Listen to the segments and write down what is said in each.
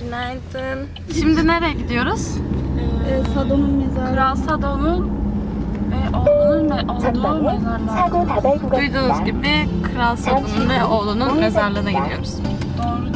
Günaydın. Şimdi nereye gidiyoruz? Ee, Sado'nun mezarı. Kral Sado'nun ve oğlunun me- olduğu mezarlığa. Duyduğunuz gibi Kral Sado'nun ve oğlunun mezarlığına gidiyoruz. Doğru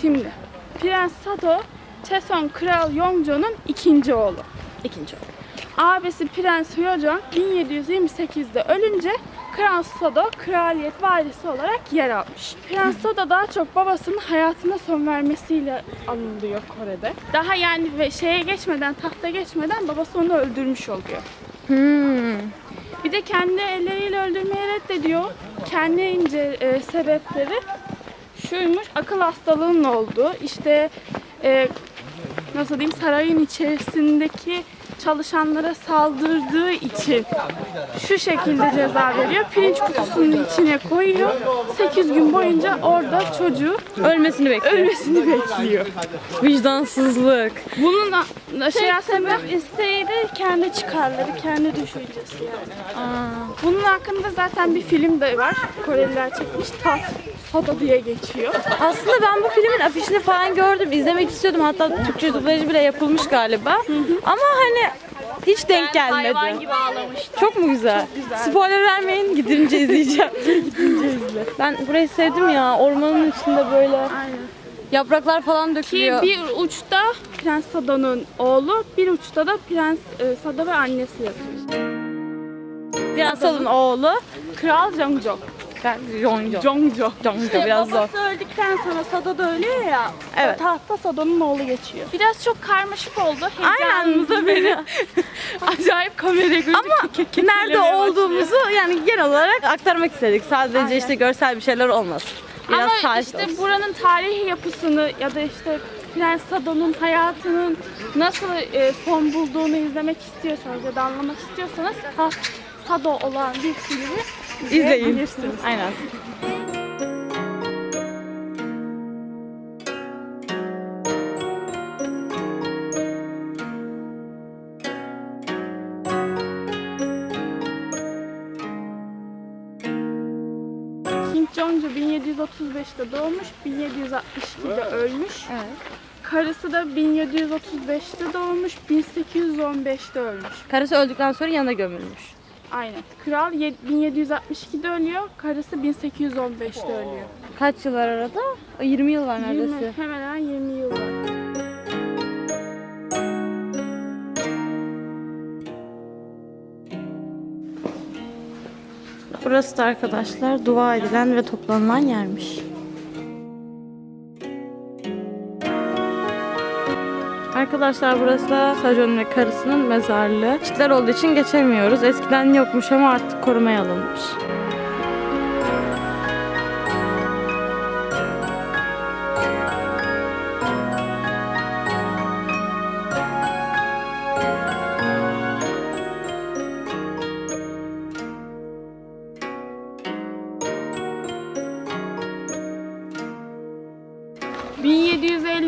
Şimdi Prens Sado Cheson Kral Yongjo'nun ikinci oğlu. İkinci oğlu. Abisi Prens Hyojong 1728'de ölünce Kral Sado kraliyet varisi olarak yer almış. Prens Sado daha çok babasının hayatına son vermesiyle anılıyor Kore'de. Daha yani ve şeye geçmeden, tahta geçmeden babası onu öldürmüş oluyor. Hmm. Bir de kendi elleriyle öldürmeyi reddediyor. Kendince e, sebepleri şuymuş, akıl hastalığının olduğu, işte e, nasıl diyeyim sarayın içerisindeki çalışanlara saldırdığı için şu şekilde ceza veriyor. Pirinç kutusunun içine koyuyor. 8 gün boyunca orada çocuğu Ölmesini bekliyor. ölmesini bekliyor. Vicdansızlık. Bunun da- şey aslında isteği de kendi çıkarları, kendi düşüncesi yani. bunun hakkında zaten bir film de var. Koreliler çekmiş. Tat Soda diye geçiyor. Aslında ben bu filmin afişini falan gördüm. izlemek istiyordum. Hatta Türkçe dublajı bile yapılmış galiba. Ama hani hiç denk gelmedi. Hayvan gibi ağlamıştı. Çok mu güzel? Spoiler vermeyin. Gidince izleyeceğim. Ben burayı sevdim ya. Ormanın içinde böyle Aynen. yapraklar falan Ki dökülüyor. bir uçta Prens Sado'nun oğlu, bir uçta da Prens e, Sado ve annesi yatıyor. Prensal'ın oğlu. Kral Jongjo. Ben Yonjo. Jongjo. Yonjo biraz zor. Babası öldükten sonra Sado da ölüyor ya. Evet. Tahta Sado'nun oğlu geçiyor. Biraz çok karmaşık oldu. Heyecanımıza beri acayip kamera gözü Ama nerede olduğumuzu yani genel olarak aktarmak istedik. Sadece Aynen. işte görsel bir şeyler olmasın. Biraz Ama işte olsun. buranın tarihi yapısını ya da işte Prens Sado'nun hayatının nasıl e, son bulduğunu izlemek istiyorsanız ya da anlamak istiyorsanız Sado olan bir filmi İzleyin. Aynen. Jong-un 1735'te doğmuş, 1762'de ölmüş. Evet. Karısı da 1735'te doğmuş, 1815'te ölmüş. Karısı öldükten sonra yanına gömülmüş. Aynen. Kral ye- 1762'de ölüyor, karısı 1815'te ölüyor. Kaç yıl var arada? O 20 yıl var 20, neredeyse. hemen hemen 20 yıl var. Burası da arkadaşlar dua edilen ve toplanılan yermiş. Arkadaşlar burası Sajon ve karısının mezarlığı. Çitler olduğu için geçemiyoruz. Eskiden yokmuş ama artık korumaya alınmış.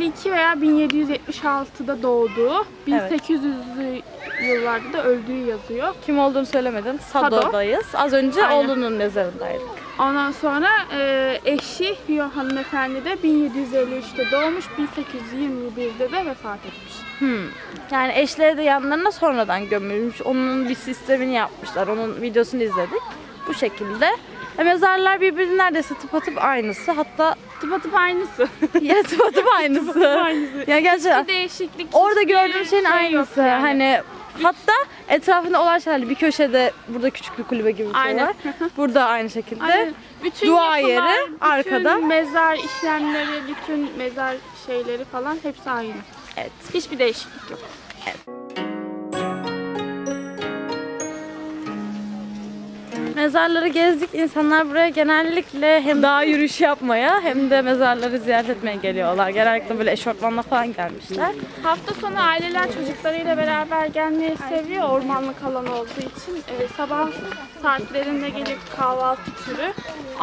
...1752 veya 1776'da doğduğu, 1800'lü yıllarda da öldüğü yazıyor. Kim olduğunu söylemedin. Sado. Sado'dayız. Az önce Aynen. oğlunun mezarındaydık. Ondan sonra e, eşi Hyo hanımefendi de 1753'te doğmuş, 1821'de de vefat etmiş. Hmm. Yani eşleri de yanlarına sonradan gömülmüş. Onun bir sistemini yapmışlar. Onun videosunu izledik. Bu şekilde. E, mezarlar birbirinin neredeyse tıpatıp aynısı. Hatta Tıpatıp aynısı. ya tıpatıp aynısı. aynısı. ya gerçekten Bir değişiklik. orada hiçbir gördüğüm şeyin şey aynısı. yani. Hani hatta etrafında olan şeyler bir köşede burada küçük bir kulübe gibi bir şey Aynen. var. Burada aynı şekilde. Aynen. Bütün Dua yapılar, yeri bütün arkada. mezar işlemleri, bütün mezar şeyleri falan hepsi aynı. Evet. Hiçbir değişiklik yok. Mezarları gezdik. İnsanlar buraya genellikle hem dağ yürüyüşü yapmaya hem de mezarları ziyaret etmeye geliyorlar. Genellikle böyle eşofmanla falan gelmişler. Hafta sonu aileler çocuklarıyla beraber gelmeyi seviyor ormanlık alan olduğu için. Ee, sabah saatlerinde gelip kahvaltı türü,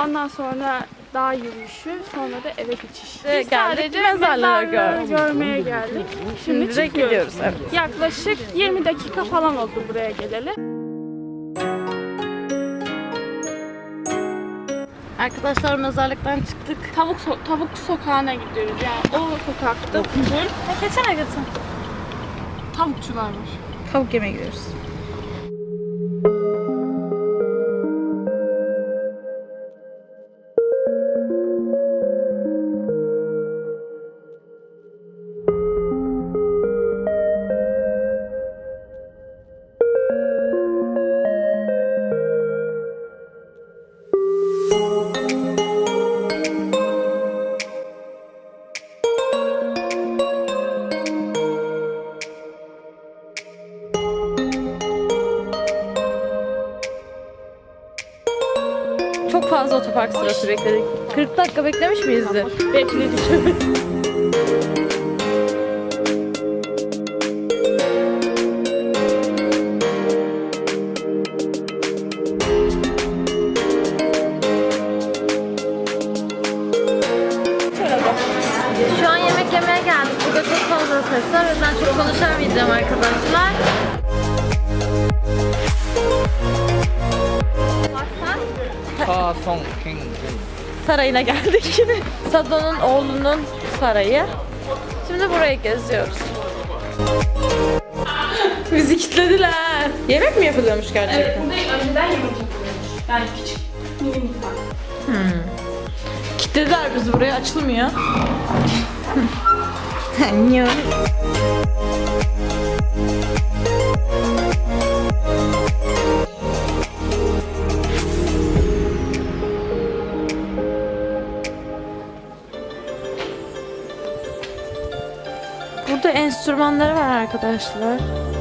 ondan sonra dağ yürüyüşü, sonra da eve geçiş. Ve Biz geldik, sadece mezarları gördük. görmeye geldik. Şimdi, Şimdi çıkıyoruz. gidiyoruz. Evet. Yaklaşık 20 dakika falan oldu buraya geleli. Arkadaşlar mezarlıktan çıktık. Tavuk so- tavukçu sokağına gidiyoruz yani o sokakta full Geçene geçen. tavukçular var. Tavuk yemeye gidiyoruz. Çok fazla otopark sırası bekledik. 40 dakika beklemiş miyizdir? Bekledik. Şu an yemek yemeye geldik. Burada çok fazla ses var. O yüzden çok konuşamayacağım arkadaşlar. Song King. Sarayına geldik. Sado'nun oğlunun sarayı. Şimdi burayı geziyoruz. Bizi kilitlediler. Yemek mi yapılıyormuş gerçekten? Burada önceden yemek yapılıyormuş. Yani küçük mini mutfak. Kilitlediler bizi buraya açılmıyor. Niye? Enstrümanları var arkadaşlar.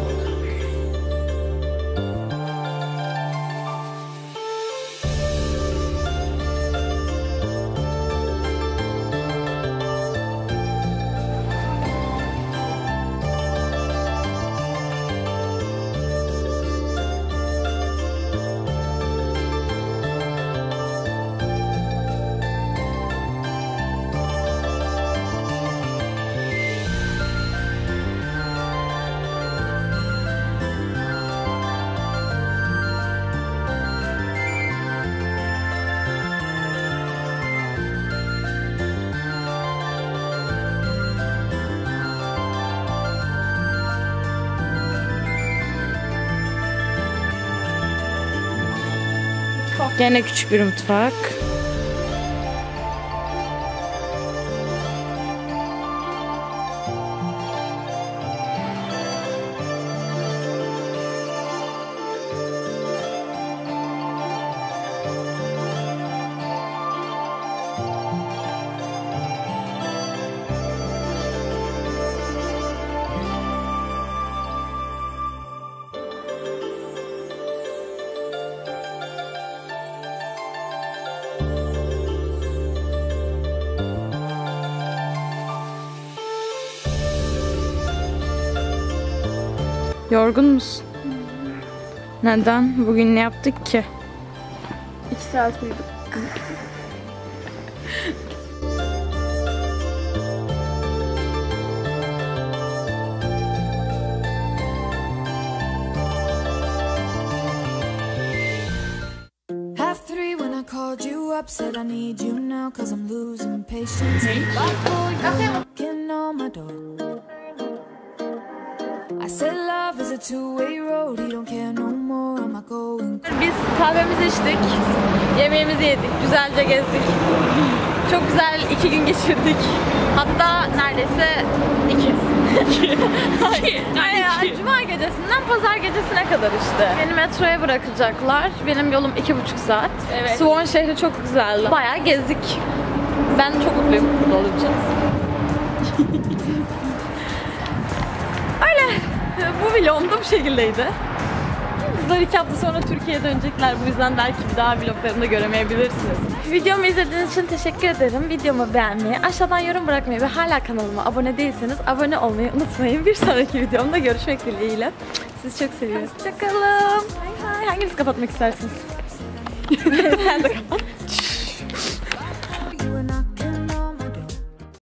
Gene küçük bir mutfak. Yorgun musun? Neden? Bugün ne yaptık ki? 2 saat uyuduk. Half three when I called you up, said I need you now, cause I'm losing patience. Knocking on my door. Biz kahvemizi içtik, yemeğimizi yedik, güzelce gezdik. Çok güzel iki gün geçirdik. Hatta neredeyse iki. Ay ya, Cuma gecesinden pazar gecesine kadar işte. Beni metroya bırakacaklar. Benim yolum iki buçuk saat. Evet. Suwon şehri çok güzeldi. Bayağı gezdik. Ben çok mutluyum burada olacağız. Bu vlogum da bu şekildeydi. Kızlar iki hafta sonra Türkiye'ye dönecekler. Bu yüzden belki bir daha vloglarımda göremeyebilirsiniz. Videomu izlediğiniz için teşekkür ederim. Videomu beğenmeyi, aşağıdan yorum bırakmayı ve hala kanalıma abone değilseniz abone olmayı unutmayın. Bir sonraki videomda görüşmek dileğiyle. Sizi çok seviyorum. Hoşçakalın. Hanginiz kapatmak istersiniz? Sen de kapat.